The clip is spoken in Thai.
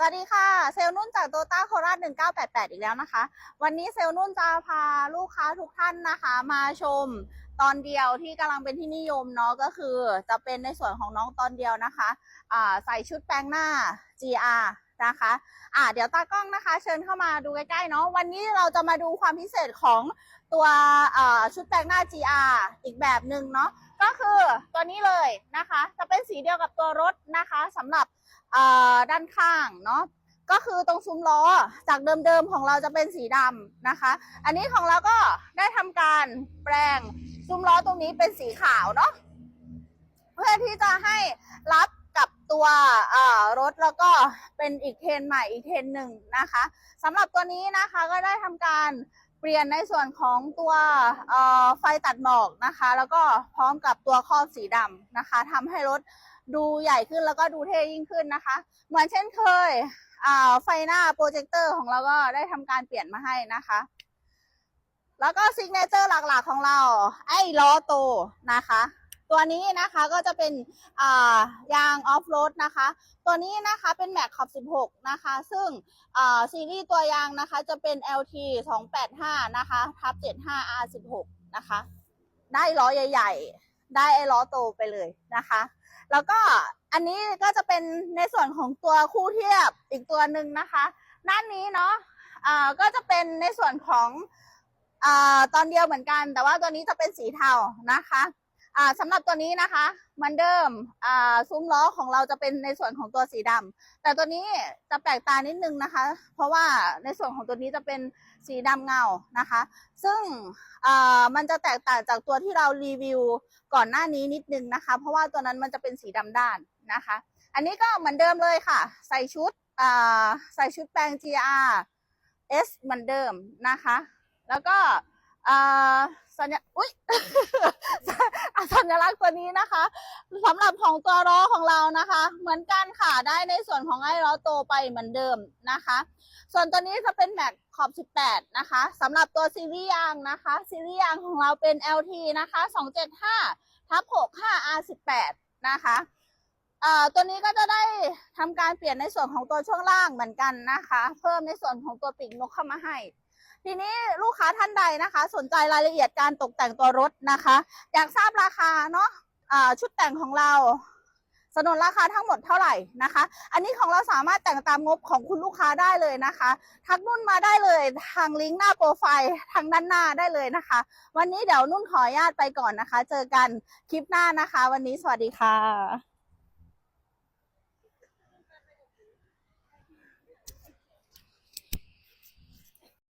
สวัสดีค่ะ เซลนุ่นจากโตต้าโคราช1988 อีกแล้วนะคะ วันนี้เซลนุ่นจะพาลูกค้าทุกท่านนะคะ มาชมตอนเดียวที่กำลังเป็นที่นิยมเนาะก็คือจะเป็นในส่วนของน้องตอนเดียวนะคะอ่าใส่ชุดแปลงหน้า GR นะคะ อ่าเดี๋ยวตากล้องนะคะ เชิญเข้ามาดูใกล้ๆเนาะวันนี้เราจะมาดูความพิเศษของตัวชุดแปลงหน้า GR อีกแบบหนึ่งเนาะก็คือตัวนี้เลยนะคะ จะเป็นสีเดียวกับตัวรถนะคะสำหรับด้านข้างเนาะก็คือตรงซุ้มล้อจากเดิมๆของเราจะเป็นสีดำนะคะ อันนี้ของเราก็ได้ทำการแปลงซุ้มล้อตรงนี้เป็นสีขาวเนาะเพื่อที่จะให้รับ ตัวรถแล้วก็เป็นอีกเทรนใหม่อีกเทรนหนึ่งนะคะสำหรับตัวนี้นะคะก็ได้ทำการเปลี่ยนในส่วนของตัวไฟตัดหมอกนะคะ แล้วก็พร้อมกับตัวครอบสีดำนะคะทำให้รถดูใหญ่ขึ้นแล้วก็ดูเท่ยิ่งขึ้นนะคะ เหมือนเช่นเคยไฟหน้าโปรเจคเตอร์ของเราก็ได้ทำการเปลี่ยนมาให้นะคะ แล้วก็ซิกเนเจอร์หลักๆของเรา ไอ้ล้อโตนะคะ ตัวนี้นะคะก็จะเป็นยางออฟโรดนะคะ ตัวนี้นะคะเป็นแม็กขอบ 16 นะคะ ซึ่งซีรีส์ตัวยางนะคะจะเป็น LT 285 นะคะทับ 75 R16 นะคะ ได้ล้อใหญ่ ๆ ได้ไอ้ล้อโตไปเลยนะคะ แล้วก็อันนี้ก็จะเป็นในส่วนของตัวคู่เทียบอีกตัวหนึ่งนะคะด้านนี้เนาะอ่าก็จะเป็นในส่วนของอตอนเดียวเหมือนกัน แต่ว่าตัวนี้จะเป็นสีเทานะคะ อ่าสำหรับตัวนี้นะคะมือนเดิมอ่าซุ้มล้อของเราจะเป็นในส่วนของตัวสีดำแต่ตัวนี้จะแปลกตานิดนึงนะคะ เพราะว่าในส่วนของตัวนี้จะเป็นสีดำเงานะคะ ซึ่งอ่ามันจะแตกต่างจากตัวที่เรารีวิวก่อนหน้านี้นิดนึงนะคะ เพราะว่าตัวนั้นมันจะเป็นสีดำด้านนะคะ อันนี้ก็เหมือนเดิมเลยค่ะ ใส่ชุดอ่าใส่ชุดแปลง GR S เหมือนเดิมนะคะ แล้วก็ สัญญาอุ้ย สัญลักษณ์ตัวนี้นะคะสำหรับของตัวล้อของเรานะคะ เหมือนกันค่ะได้ในส่วนของไอ้ล้อโตไปเหมือนเดิมนะคะ ส่วนตัวนี้จะเป็นแม็กขอบ 18 นะคะสำหรับตัวซีรีส์ยางนะคะซีรีส์ยางของเราเป็น LT นะคะ 275ทับ65 R18 นะคะเอ่อตัวนี้ก็จะได้ทำการเปลี่ยนในส่วนของตัวช่วงล่างเหมือนกันนะคะ เพิ่มในส่วนของตัวปีกนกเข้ามาให้ ทีนี้ลูกค้าท่านใดนะคะ สนใจรายละเอียดการตกแต่งตัวรถนะคะ อยากทราบราคาเนาะอ่าชุดแต่งของเราสนนราคาทั้งหมดเท่าไหร่นะคะ อันนี้ของเราสามารถแต่งตามงบของคุณลูกค้าได้เลยนะคะ ทักนุ่นมาได้เลยทางลิงก์หน้าโปรไฟล์ทางด้านหน้าได้เลยนะคะ วันนี้เดี๋ยวนุ่นขออนุญาตไปก่อนนะคะ เจอกันคลิปหน้านะคะ วันนี้สวัสดีค่ะ